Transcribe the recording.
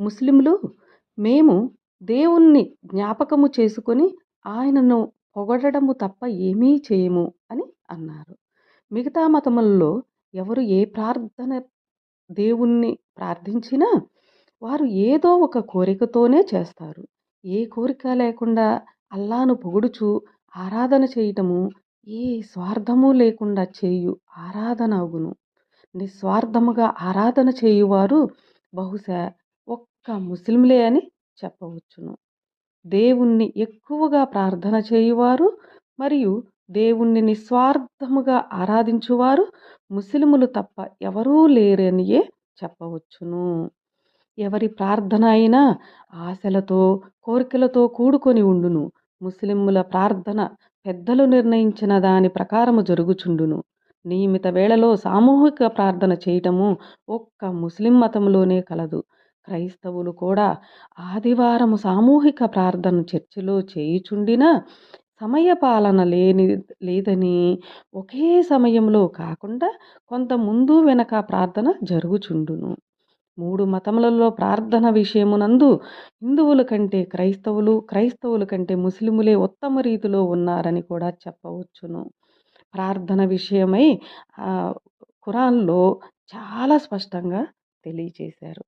ముస్లింలు మేము దేవుణ్ణి జ్ఞాపకము చేసుకొని ఆయనను పొగడము తప్ప ఏమీ చేయము అని అన్నారు. మిగతా మతములలో ఎవరు ఏ ప్రార్థన దేవుణ్ణి ప్రార్థించినా వారు ఏదో ఒక కోరికతోనే చేస్తారు. ఏ కోరిక లేకుండా అల్లాను పొగుడుచు ఆరాధన చేయటము ఏ స్వార్థము లేకుండా చేయు ఆరాధన అగును నిస్వార్థముగా ఆరాధన చేయువారు బహుశా ఒక్క ముస్లింలే అని చెప్పవచ్చును. దేవుణ్ణి ఎక్కువగా ప్రార్థన చేయువారు మరియు దేవుణ్ణి నిస్వార్థముగా ఆరాధించువారు ముస్లిములు తప్ప ఎవరూ లేరనియే చెప్పవచ్చును. ఎవరి ప్రార్థన అయినా ఆశలతో కోరికలతో కూడుకొని ఉండును. ముస్లిముల ప్రార్థన పెద్దలు నిర్ణయించిన దాని ప్రకారము జరుగుచుండును. నియమిత వేళలో సామూహిక ప్రార్థన చేయటము ఒక్క ముస్లిం మతంలోనే కలదు. క్రైస్తవులు కూడా ఆదివారము సామూహిక ప్రార్థన చర్చిలో చేయుచుండిన సమయపాలన లేని లేదని ఒకే సమయంలో కాకుండా కొంత ముందు వెనక ప్రార్థన జరుగుచుండును. మూడు మతములలో ప్రార్థన విషయమునందు హిందువుల కంటే క్రైస్తవులు క్రైస్తవుల కంటే ముస్లిములే ఉత్తమ రీతిలో ఉన్నారని కూడా చెప్పవచ్చును. ప్రార్థన విషయమై ఖురాన్లో చాలా స్పష్టంగా తెలియచేశారు